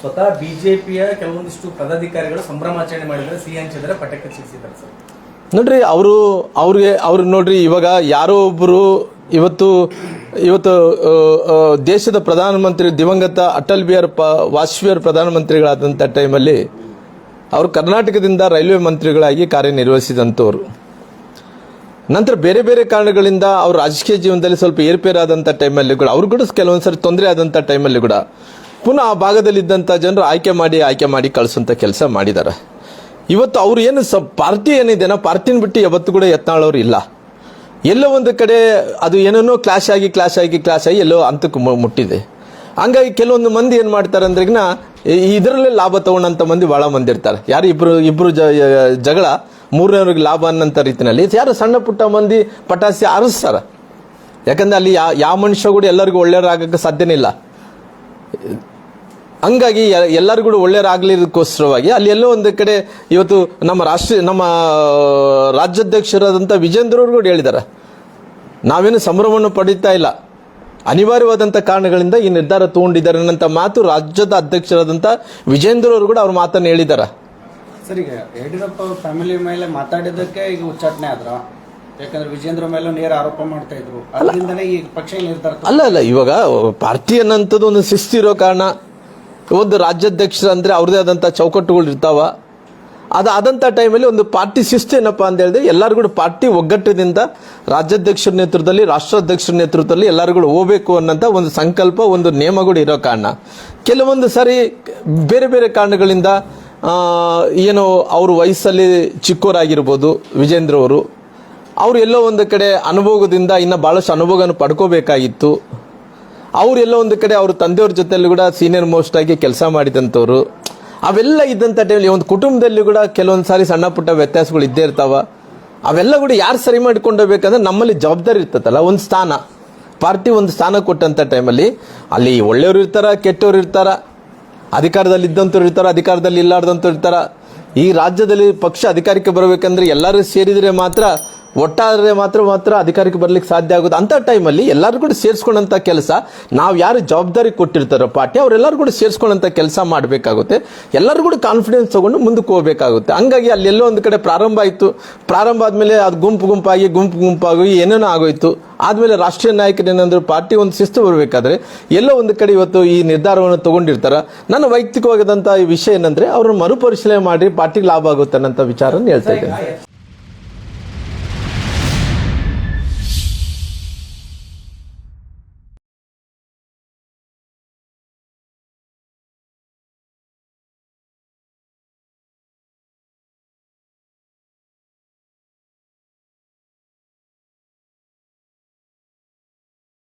ಸ್ವತಃ ಬಿಜೆಪಿಯ ಕೆಲವೊಂದಿಷ್ಟು ಪದಾಧಿಕಾರಿಗಳು ಸಂಭ್ರಮಾಚರಣೆ ಮಾಡಿದ್ರೆ ಸಿಹಿ ಚಂದ್ರ ಪಟಕ್ಕೆ ಸಿಕ್ಕಿದ್ದಾರೆ ಸರ್. ನೋಡ್ರಿ, ಅವರು, ಅವ್ರಿಗೆ ಅವ್ರಿಗೆ ನೋಡ್ರಿ, ಇವಾಗ ಯಾರೋ ಒಬ್ಬರು ಇವತ್ತು ಇವತ್ತು ದೇಶದ ಪ್ರಧಾನಮಂತ್ರಿ ದಿವಂಗತ ಅಟಲ್ ಬಿಹಾರಿ ಪ, ವಾಜಪೇಯಿ ಅವರು ಪ್ರಧಾನಮಂತ್ರಿಗಳಾದಂಥ ಟೈಮಲ್ಲಿ ಅವರು ಕರ್ನಾಟಕದಿಂದ ರೈಲ್ವೆ ಮಂತ್ರಿಗಳಾಗಿ ಕಾರ್ಯನಿರ್ವಹಿಸಿದಂಥವ್ರು. ನಂತರ ಬೇರೆ ಬೇರೆ ಕಾರಣಗಳಿಂದ ಅವ್ರ ರಾಜಕೀಯ ಜೀವನದಲ್ಲಿ ಸ್ವಲ್ಪ ಏರ್ಪೇರಾದಂಥ ಟೈಮಲ್ಲಿ ಕೂಡ, ಅವ್ರು ಕೂಡ ಕೆಲವೊಂದು ಸರಿ ತೊಂದರೆ ಆದಂಥ ಟೈಮಲ್ಲಿ ಕೂಡ ಪುನಃ ಆ ಭಾಗದಲ್ಲಿದ್ದಂಥ ಜನರು ಆಯ್ಕೆ ಮಾಡಿ ಆಯ್ಕೆ ಮಾಡಿ ಕಳಿಸುವಂಥ ಕೆಲಸ ಮಾಡಿದ್ದಾರೆ ಇವತ್ತು ಅವ್ರು ಏನು ಸ, ಪಾರ್ಟಿ ಏನಿದೆನೋ, ಪಾರ್ಟಿನ ಬಿಟ್ಟು ಯಾವತ್ತು ಕೂಡ ಯತ್ನಾಳವ್ರು ಇಲ್ಲ. ಎಲ್ಲೋ ಒಂದು ಕಡೆ ಅದು ಏನೇನೋ ಕ್ಲಾಶ್ ಆಗಿ ಕ್ಲಾಶ್ ಆಗಿ ಕ್ಲಾಶ್ ಆಗಿ ಎಲ್ಲೋ ಅಂತಕ್ಕೆ ಮುಟ್ಟಿದೆ. ಹಂಗಾಗಿ ಕೆಲವೊಂದು ಮಂದಿ ಏನು ಮಾಡ್ತಾರೆ ಅಂದ್ರೆಗಿನ ಇದರಲ್ಲೇ ಲಾಭ ತಗೊಂಡಂಥ ಮಂದಿ ಭಾಳ ಮಂದಿ ಇರ್ತಾರೆ. ಯಾರು ಇಬ್ಬರು ಇಬ್ಬರು ಜಗಳ, ಮೂರನೇವ್ರಿಗೆ ಲಾಭ ಅನ್ನೋಂಥ ರೀತಿಯಲ್ಲಿ ಯಾರು ಸಣ್ಣ ಪುಟ್ಟ ಮಂದಿ ಪಟಾಸಿ ಆರಿಸ್ತಾರೆ. ಯಾಕಂದ್ರೆ ಅಲ್ಲಿ ಯಾವ ಯಾವ ಮನುಷ್ಯ ಕೂಡ ಎಲ್ಲರಿಗೂ ಒಳ್ಳೆಯವ್ರಾಗಕ್ಕೆ ಸಾಧ್ಯನೇ ಇಲ್ಲ. ಹಂಗಾಗಿ ಎಲ್ಲರಿಗೂ ಒಳ್ಳೆಯರಾಗ್ಲಿಕ್ಕೋಸ್ಕರವಾಗಿ ಅಲ್ಲಿ ಎಲ್ಲೋ ಒಂದು ಕಡೆ ಇವತ್ತು ನಮ್ಮ ರಾಷ್ಟ್ರ ನಮ್ಮ ರಾಜ್ಯಾಧ್ಯಕ್ಷರಾದಂಥ ವಿಜೇಂದ್ರ ಅವರು ಕೂಡ ಹೇಳಿದ್ದಾರೆ. ನಾವೇನು ಸಂಭ್ರಮವನ್ನು ಪಡೀತಾ ಇಲ್ಲ. ಅನಿವಾರ್ಯವಾದಂಥ ಕಾರಣಗಳಿಂದ ಈ ನಿರ್ಧಾರ ತಗೊಂಡಿದ್ದಾರೆ ಅನ್ನೋಂಥ ಮಾತು ರಾಜ್ಯದ ಅಧ್ಯಕ್ಷರಾದಂಥ ವಿಜೇಂದ್ರ ಅವರು ಕೂಡ ಅವ್ರ ಮಾತನ್ನು ಹೇಳಿದ್ದಾರೆ. ಸರ್ ಈಗ ಯಡಿಯೂರಪ್ಪ ಫ್ಯಾಮಿಲಿ ಮೇಲೆ ಮಾತಾಡಿದ್ದಕ್ಕೆ ಈಗ ಉಚ್ಚಾಟನೆ ಆದ್ರ? ಯಾಕಂದ್ರೆ ವಿಜೇಂದ್ರ ಮೇಲೆ ನೇರ ಆರೋಪ ಮಾಡ್ತಾ ಇದ್ರು. ಅದರಿಂದನೇ ಈ ಪಕ್ಷ ನಿರ್ಧಾರ ಅಲ್ಲ ಅಲ್ಲ ಇವಾಗ ಪಾರ್ಟಿ ಅನ್ನೋಂಥದ್ದು ಒಂದು ಶಿಸ್ತಿರೋ ಕಾರಣ ಒಂದು ರಾಜ್ಯಾಧ್ಯಕ್ಷರು ಅಂದರೆ ಅವ್ರದೇ ಆದಂಥ ಚೌಕಟ್ಟುಗಳು ಇರ್ತಾವ. ಆದಂಥ ಟೈಮಲ್ಲಿ ಒಂದು ಪಾರ್ಟಿ ಶಿಸ್ತು ಏನಪ್ಪ ಅಂತ ಹೇಳಿದ್ರೆ ಎಲ್ಲರೂ ಪಾರ್ಟಿ ಒಗ್ಗಟ್ಟಿನಿಂದ ರಾಜ್ಯಾಧ್ಯಕ್ಷರ ನೇತೃತ್ವದಲ್ಲಿ, ರಾಷ್ಟ್ರಾಧ್ಯಕ್ಷರ ನೇತೃತ್ವದಲ್ಲಿ ಎಲ್ಲರೂ ಹೋಗಬೇಕು ಅನ್ನೋಂಥ ಒಂದು ಸಂಕಲ್ಪ, ಒಂದು ನಿಯಮಗಳು ಇರೋ ಕಾರಣ. ಕೆಲವೊಂದು ಸಾರಿ ಬೇರೆ ಬೇರೆ ಕಾರಣಗಳಿಂದ ಏನು ಅವರು ವಯಸ್ಸಲ್ಲಿ ಚಿಕ್ಕೋರಾಗಿರ್ಬೋದು ವಿಜೇಂದ್ರ ಅವರು. ಅವರು ಎಲ್ಲೋ ಒಂದು ಕಡೆ ಅನುಭವದಿಂದ ಇನ್ನು ಭಾಳಷ್ಟು ಅನುಭವವನ್ನು ಪಡ್ಕೋಬೇಕಾಗಿತ್ತು. ಅವ್ರು ಎಲ್ಲೋ ಒಂದು ಕಡೆ ಅವ್ರ ತಂದೆಯವ್ರ ಜೊತೆಯಲ್ಲಿ ಕೂಡ ಸೀನಿಯರ್ ಮೋಸ್ಟ್ ಆಗಿ ಕೆಲಸ ಮಾಡಿದಂಥವ್ರು. ಅವೆಲ್ಲ ಇದ್ದಂಥ ಟೈಮಲ್ಲಿ ಒಂದು ಕುಟುಂಬದಲ್ಲಿ ಕೂಡ ಕೆಲವೊಂದು ಸಾರಿ ಸಣ್ಣ ಪುಟ್ಟ ವ್ಯತ್ಯಾಸಗಳು ಇದ್ದೇ ಇರ್ತಾವ. ಅವೆಲ್ಲ ಕೂಡ ಯಾರು ಸರಿ ಮಾಡ್ಕೊಂಡು ಹೋಗ್ಬೇಕಂದ್ರೆ ನಮ್ಮಲ್ಲಿ ಜವಾಬ್ದಾರಿ ಇರ್ತದಲ್ಲ, ಒಂದು ಸ್ಥಾನ. ಪಾರ್ಟಿ ಒಂದು ಸ್ಥಾನ ಕೊಟ್ಟಂಥ ಟೈಮಲ್ಲಿ ಅಲ್ಲಿ ಒಳ್ಳೆಯವರು ಇರ್ತಾರ, ಕೆಟ್ಟವ್ರು ಇರ್ತಾರ, ಅಧಿಕಾರದಲ್ಲಿ ಇದ್ದಂಥವ್ರು ಇರ್ತಾರ, ಅಧಿಕಾರದಲ್ಲಿ ಇಲ್ಲಾರ್ದಂಥವ್ರು ಇರ್ತಾರ. ಈ ರಾಜ್ಯದಲ್ಲಿ ಪಕ್ಷ ಅಧಿಕಾರಕ್ಕೆ ಬರಬೇಕಂದ್ರೆ ಎಲ್ಲರೂ ಸೇರಿದರೆ ಮಾತ್ರ ಒಟ್ಟಾದರೆ ಮಾತ್ರ ಮಾತ್ರ ಅಧಿಕಾರಕ್ಕೆ ಬರ್ಲಿಕ್ಕೆ ಸಾಧ್ಯ ಆಗುತ್ತೆ ಅಂತ ಟೈಮಲ್ಲಿ ಎಲ್ಲರೂ ಕೂಡ ಸೇರಿಸ್ಕೊಂಡಂಥ ಕೆಲಸ. ನಾವು ಯಾರು ಜವಾಬ್ದಾರಿ ಕೊಟ್ಟಿರ್ತಾರೋ ಪಾರ್ಟಿ, ಅವರೆಲ್ಲರೂ ಕೂಡ ಸೇರಿಸ್ಕೊಂಡಂಥ ಕೆಲಸ ಮಾಡಬೇಕಾಗುತ್ತೆ. ಎಲ್ಲರೂ ಕೂಡ ಕಾನ್ಫಿಡೆನ್ಸ್ ತಗೊಂಡು ಮುಂದಕ್ಕೆ ಹೋಗಬೇಕಾಗುತ್ತೆ. ಹಂಗಾಗಿ ಅಲ್ಲೆಲ್ಲೋ ಒಂದು ಕಡೆ ಪ್ರಾರಂಭ ಆಯಿತು. ಪ್ರಾರಂಭ ಆದಮೇಲೆ ಅದು ಗುಂಪು ಗುಂಪಾಗಿ ಗುಂಪು ಗುಂಪಾಗಿ ಏನೇನೋ ಆಗೋಯ್ತು. ಆದಮೇಲೆ ರಾಷ್ಟ್ರೀಯ ನಾಯಕರು ಪಾರ್ಟಿ ಒಂದು ಶಿಸ್ತು ಬರಬೇಕಾದ್ರೆ ಎಲ್ಲೋ ಒಂದು ಕಡೆ ಇವತ್ತು ಈ ನಿರ್ಧಾರವನ್ನು ತಗೊಂಡಿರ್ತಾರ. ನನ್ನ ವೈಯಕ್ತಿಕವಾಗದಂಥ ಈ ವಿಷಯ ಏನಂದ್ರೆ ಅವ್ರನ್ನ ಮರುಪರಿಶೀಲನೆ ಮಾಡಿ ಪಾರ್ಟಿಗೆ ಲಾಭ ಆಗುತ್ತೆ ಅನ್ನೋಂಥ ವಿಚಾರನ ಹೇಳ್ತಾ ಇದ್ದೇನೆ.